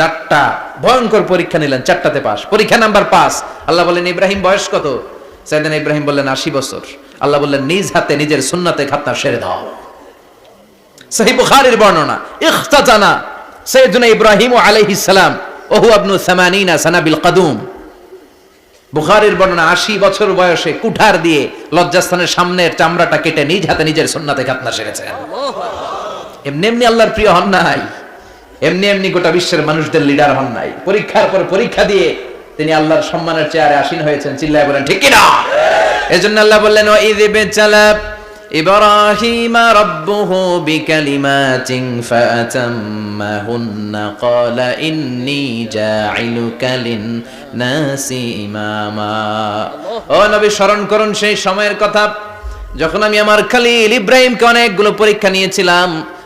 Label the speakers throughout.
Speaker 1: চারটা ভয়ঙ্কর পরীক্ষা নিলেন, চারটাতে পাস। পরীক্ষা নাম্বার পাস আল্লাহ বললেন ইব্রাহিম, বয়স কত? সাইদান ইব্রাহিম বললেন, আশি বছর। আল্লাহ বললেন, নিজ হাতে নিজের সুন্নাতে খাতনা সেরে দাও। সহি বুখারীর বর্ণনা ইখতাজানা সাইয়েদুনা ইব্রাহিম আলাইহিস সালাম, ওহু আবনু সামানিনা সানাবিল কাদুম। বুখারীর বর্ণনা, আশি বছর বয়সে কুঠার দিয়ে লজ্জাস্থানের সামনের চামড়াটা কেটে নিজ হাতে নিজের সুন্নাতে খাতনা সেরেছেন। এমনি এমনি আল্লাহর প্রিয় হন নাই। এমনি এমনি গোটা বিশ্বের মানুষদের লিডার হন নাই পরীক্ষার পর পরীক্ষা দিয়ে তিনি আল্লাহর সম্মানের চেয়ারে আসীন হয়েছেন চিল্লায় বলেন ঠিক কিনা এজন্য আল্লাহ বললেন ও ঈদ বেচালা إبراهيم ربه بكلمات فأتمهن قال إني جاعلك للناس إماما ও নবী স্মরণ করুন সেই সময়ের কথা যখন আমি আমার খালিল ইব্রাহিমকে অনেকগুলো পরীক্ষা নিয়েছিলাম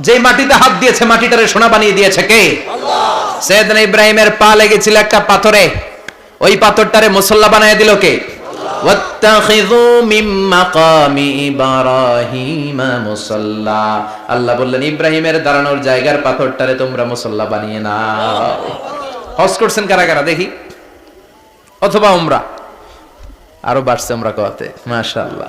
Speaker 1: যে মাটিতে হাত দিয়েছে মাটিটারে সোনা বানিয়ে দিয়েছে কে? সৈয়দনা ইব্রাহিমের পা লেগেছিল একটা পাথরে। ওই পাথরটারে মুসল্লা বানিয়ে দিল কে? আল্লাহ। বললেন ইব্রাহিমের দাঁড়ানোর জায়গার পাথরটারে তোমরা মুসল্লা বানিয়ে নাও। হজ করছেন কারা কারা? দেখি। অথবা উমরা। আরও বাড়ছে আমরা কোয়াতে। মাশাআল্লাহ।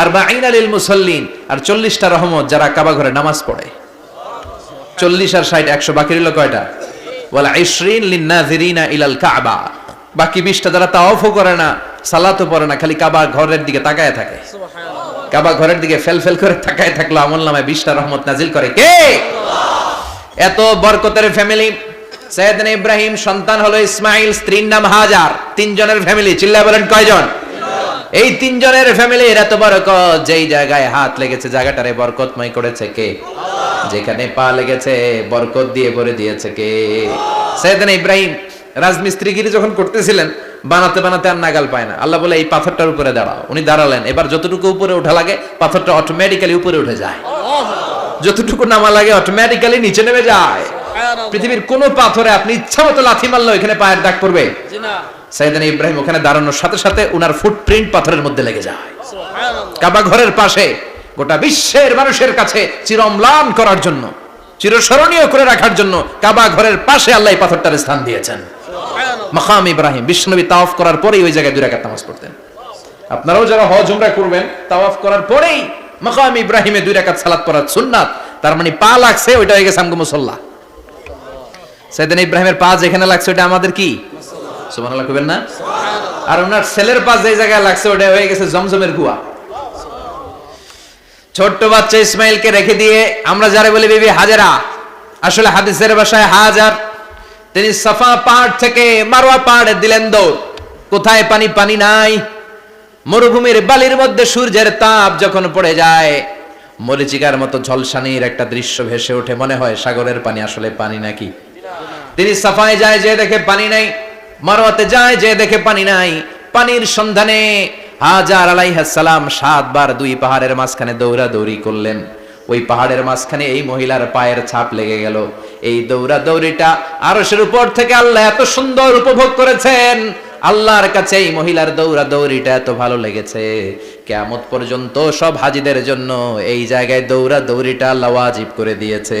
Speaker 1: আর বা আলিল মুসল্লিন। আর চল্লিশটা রহমত যারা কাবা ঘরে নামাজ পড়ে। চল্লিশ আর ষাট একশো বাকি রইল কয়টা? বলা ইসরিন লিন্নাজিরিনা ইলাল কাবা। বাকি বিশটা যারা করে না সালাতও পড়ে না খালি কাবা ঘরের দিকে তাকায় থাকে। কাবা ঘরের দিকে ফেল ফেল করে তাকায় থাকল আমল নামায় বিশটা রহমত নাজিল করে কে? এত বরকতের ফ্যামিলি। সৈয়দনা ইব্রাহিম সন্তান হলো ইসমাইল স্ত্রীর নাম হাজার। তিনজনের ফ্যামিলি চিল্লা বলেন কয়জন? এই তিনজনের ফ্যামিলির এত বরকত, যেই জায়গায় হাত লেগেছে, জায়গাটারে বরকতময় করেছে কে? যেখানে পা লেগেছে, বরকত দিয়ে ভরে দিয়েছে কে? সৈয়দনা ইব্রাহিম রাজমিস্ত্রিগিরি যখন করতেছিলেন, বানাতে বানাতে আর নাগাল পায় না। আল্লাহ বলে, এই পাথরটার উপরে দাঁড়াও। উনি দাঁড়ালেন। এবার যতটুকু উপরে ওঠা লাগে, পাথরটা অটোমেটিক্যালি উপরে উঠে যায়। যতটুকু নামা লাগে অটোমেটিক্যালি নিচে নেমে যায়। পৃথিবীর কোন পাথরে আপনি ইচ্ছা মতো লাথি মারলো এখানে পায়ের দাগ পড়বে। সাইদান ইব্রাহিম ওখানে দাঁড়ানোর সাথে সাথে উনার ফুটপ্রিন্ট পাথরের মধ্যে লেগে যায়। কাবা ঘরের পাশে গোটা বিশ্বের মানুষের কাছে চিরম্লান করার জন্য চিরস্মরণীয় করে রাখার জন্য কাবা ঘরের পাশে আল্লাহ পাথরটার স্থান দিয়েছেন। মাকাম ইব্রাহিম বিষ্ণবী তাওয়াফ করার পরেই ওই জায়গায় দুই রাকাত নামাজ পড়তেন। আপনারাও যারা হজ উমরা করবেন তাওয়াফ করার পরেই মাকাম ইব্রাহিমে দুই রাকাত সালাত পড়ার সুন্নাত তার মানে পা লাগছে ওইটা হয়ে গেছে আমগো মুসল্লা। সাইদান ইব্রাহিমের পা যেখানে লাগছে, ওটা আমাদের কি? সুবহানাল্লাহ, কইবেন না? আর ওনার ছেলের পা যে জায়গায় লাগছে, ওটা হয়ে গেছে জমজমের কুয়া ছোট্ট বাচ্চা ইসমাইলকে রেখে দিয়ে আমরা যারা বলি, বিবি হাজারা। আসলে হাদিসের ভাষায় হাজার। তিনি সাফা পাহাড় থেকে মারোয়া পাহাড়ে দিলেন দৌড়। কোথায় পানি? পানি নাই। মরুভূমির বালির মধ্যে সূর্যের তাপ যখন পড়ে যায়, মরিচিকার মতো ঝলসানির একটা দৃশ্য ভেসে ওঠে। মনে হয় সাগরের পানি, আসলে পানি নাকি? তিনি সাফায় যায়, যে দেখে পানি নাই। মারোয়াতে যায়, যে দেখে পানি নাই। পানির সন্ধানে হাজার আলাইহাসালাম সাতবার দুই পাহাড়ের মাঝখানে দৌড়া দৌড়ি করলেন। ওই পাহাড়ের মাঝখানে এই মহিলার পায়ের ছাপ লেগে গেল। এই দৌড়া দৌড়িটা আরশের উপর থেকে আল্লাহ এত সুন্দর উপভোগ করেছেন। আল্লাহর কাছে এই মহিলার দৌড়া দৌড়িটা এত ভালো লেগেছে। কেমত পর্যন্ত সব হাজিদের জন্য এই জায়গায় দৌড়া দৌড়িটা আল্লাহ ওয়াজিব করে দিয়েছে।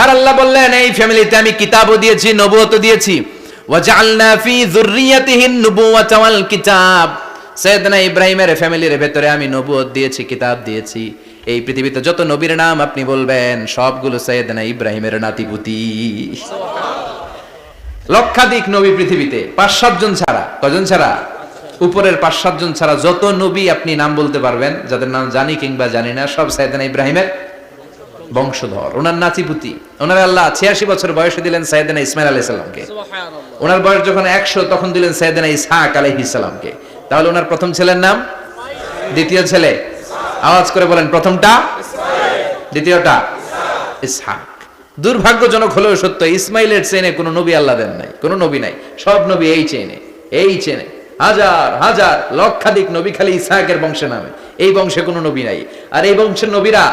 Speaker 1: আর আল্লাহ বললেন, এই ফ্যামিলিতে আমি কিতাবও দিয়েছি, নবুয়তও দিয়েছি। ইব্রাহিমের ফ্যামিলির ভেতরে আমি নবুয়ত দিয়েছি, কিতাব দিয়েছি। এই পৃথিবীতে যত নবীর নাম আপনি বলবেন, সবগুলো সৈয়দনা ইব্রাহিমের নাতিপুতি। লক্ষাধিক নবী পৃথিবীতে, পাঁচ সাতজন ছাড়া। কজন ছাড়া? উপরের পাঁচ সাতজন ছাড়া যত নবী আপনি নাম বলতে পারবেন, যাদের নাম জানি কিংবা জানি না, সব সাইদানা ইব্রাহিমের। বংশধর। ওনার নাতিপুতি। ওনার আল্লাহ ছিয়াশি বছর বয়সে দিলেন সাইদানা ইসমাইল আলাইহিস সালামকে। ওনার বয়স যখন একশো তখন দিলেন সাইদানা ইসহাক আলাইহিস সালামকে। তাহলে ওনার প্রথম ছেলের নাম? দ্বিতীয় ছেলে? আওয়াজ করে বলেন প্রথমটা? দ্বিতীয়টা? ইসহাক। দুর্ভাগ্যজনক হলেও সত্য ইসমাইলের চেনে কোনো নবী আল্লাহ দেন নাই। কোনো নবী নাই। সব নবী এই চেনে এই চেনে হাজার হাজার লক্ষাধিক নবী খালি ইসহাকের বংশে নামে। এই বংশে কোনো নবী নাই। আর এই বংশের নবীরা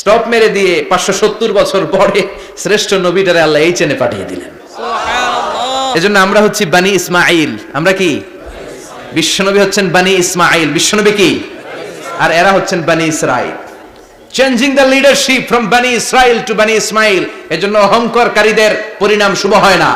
Speaker 1: স্টপ মেরে দিয়ে পাঁচশো সত্তর বছর পরে শ্রেষ্ঠ নবীটারে আল্লাহ এই চেনে পাঠিয়ে দিলেন। এজন্য আমরা হচ্ছি বানি ইসমাইল আমরা কি? বিশ্বনবী হচ্ছেন বানি ইসমাইল বিশ্বনবী কি? আর এরা হচ্ছেন Bani Israel changing the leadership from Bani Israel to Bani Ismail এজন্য অহংকারকারীদের পরিণাম শুভ হয় না।